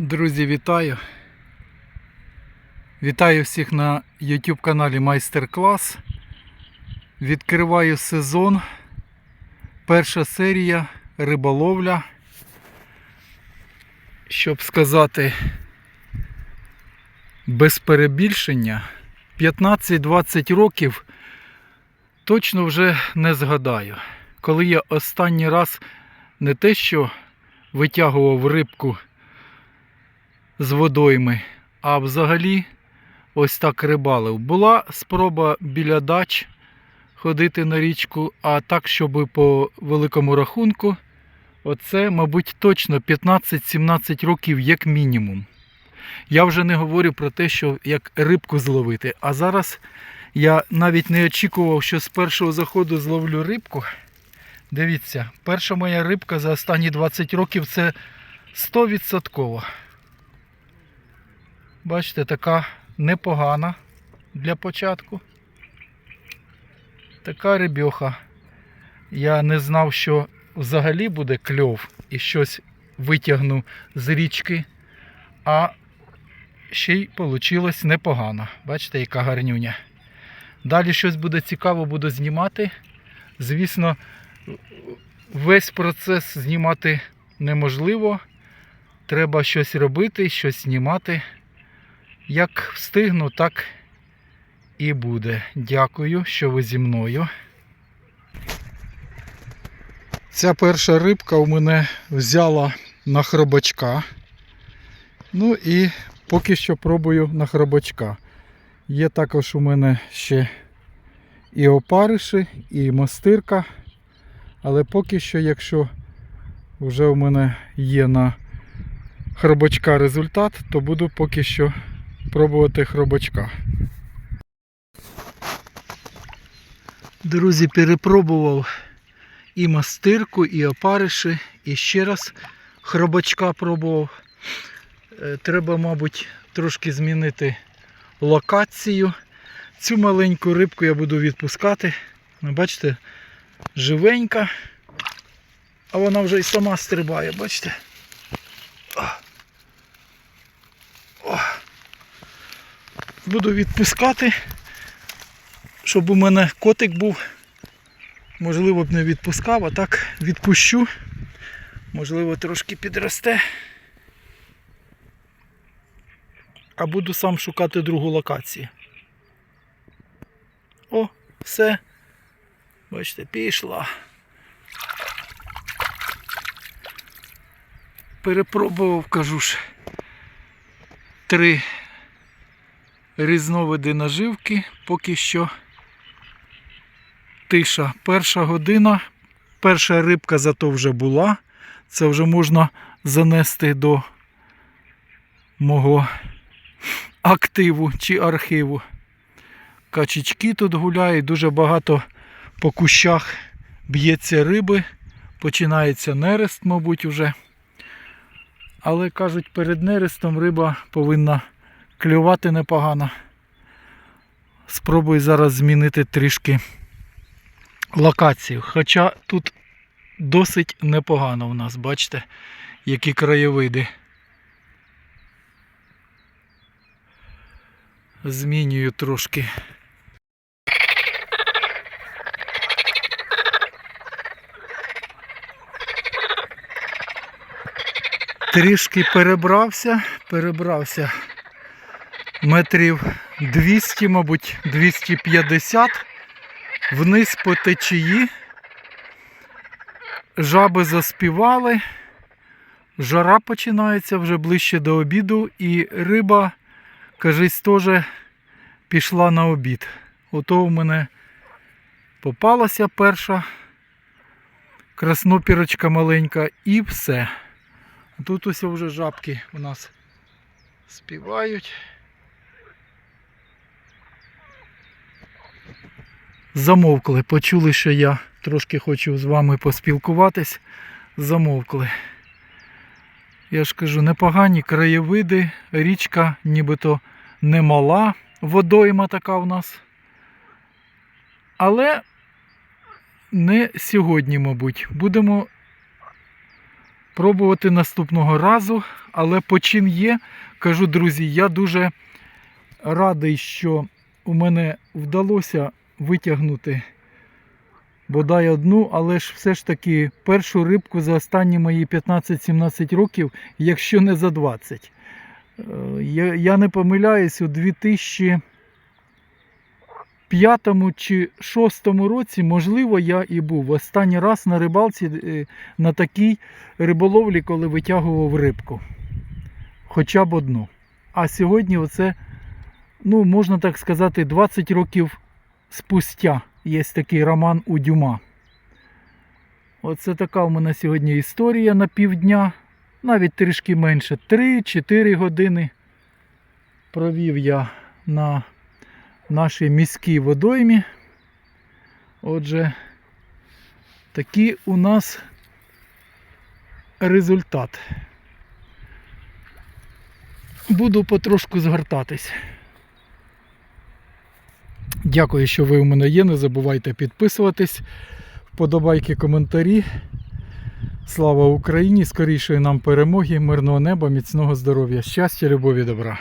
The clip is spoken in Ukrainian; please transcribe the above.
Друзі, вітаю! Вітаю всіх на YouTube каналі Майстер-клас. Відкриваю сезон. Перша серія риболовля. Щоб сказати без перебільшення, 15-20 років точно вже не згадаю. Коли я останній раз не те, що витягував рибку з водойми, а взагалі ось так рибалив. Була спроба біля дач ходити на річку, а так, щоб по великому рахунку, оце, мабуть, точно 15-17 років як мінімум. Я вже не говорю про те, що як рибку зловити. А зараз я навіть не очікував, що з першого заходу зловлю рибку. Дивіться, перша моя рибка за останні 20 років це 100%. Бачите, така непогана для початку. Така рибьоха. Я не знав, що взагалі буде кльов і щось витягну з річки, а ще й вийшло непогано. Бачите, яка гарнюня. Далі щось буде цікаво, буду знімати. Звісно, весь процес знімати неможливо. Треба щось робити, щось знімати. Як встигну, так і буде. Дякую, що ви зі мною. Ця перша рибка у мене взяла на хробачка. Ну і поки що пробую на хробачка. Є також у мене ще і опариші, і мастирка. Але поки що, якщо вже у мене є на хробачка результат, то буду поки що пробувати хробачка. Друзі, перепробував і мастирку, і опариші, і ще раз хробачка пробував. Е, Треба, мабуть, трошки змінити локацію. Цю маленьку рибку я буду відпускати. Ну, Бачите, живенька, а вона вже і сама стрибає, бачите? О. О. Буду відпускати, щоб у мене котик був. Можливо б не відпускав, а так відпущу. Можливо, трошки підросте. А буду сам шукати другу локацію. О, все. Бачите, пішла. Перепробував, кажу ж, три різновиди наживки, поки що тиша. Перша година, перша рибка зато вже була. Це вже можна занести до мого активу чи архіву. Качечки тут гуляють, дуже багато по кущах б'ється риби, починається нерест, мабуть, уже. Але кажуть, перед нерестом риба повинна клювати непогано. Спробую зараз змінити трішки локацію. Хоча тут досить непогано у нас, бачите, які краєвиди. Змінюю трошки. Трішки перебрався, перебрався метрів 200, мабуть, 250 вниз по течії. Жаби заспівали, жара починається вже ближче до обіду, і риба, кажись, теж пішла на обід. Ото у мене попалася перша краснопірочка маленька і все. Тут ось вже жабки у нас співають. Замовкли, почули, що я трошки хочу з вами поспілкуватись. Замовкли. Я ж кажу, непогані краєвиди, річка нібито немала, водойма така в нас. Але не сьогодні, мабуть. Будемо пробувати наступного разу, але почин є. Кажу, друзі, я дуже радий, що у мене вдалося витягнути бодай одну, але ж все ж таки першу рибку за останні мої 15-17 років, якщо не за 20. Е, Я, не помиляюсь, у 2005 чи 2006 році, можливо, я і був останній раз на рибалці е, на такій риболовлі, коли витягував рибку. Хоча б одну. А сьогодні оце, ну, можна так сказати, 20 років спустя є такий роман у Дюма. Оце така у мене сьогодні історія на півдня, навіть трішки менше. 3-4 години провів я на нашій міській водоймі. Отже, такий у нас результат. Буду потрошку згортатись. Дякую, що ви у мене є. Не забувайте підписуватись, вподобайки, коментарі. Слава Україні! Скорішої нам перемоги, мирного неба, міцного здоров'я, щастя, любові, добра.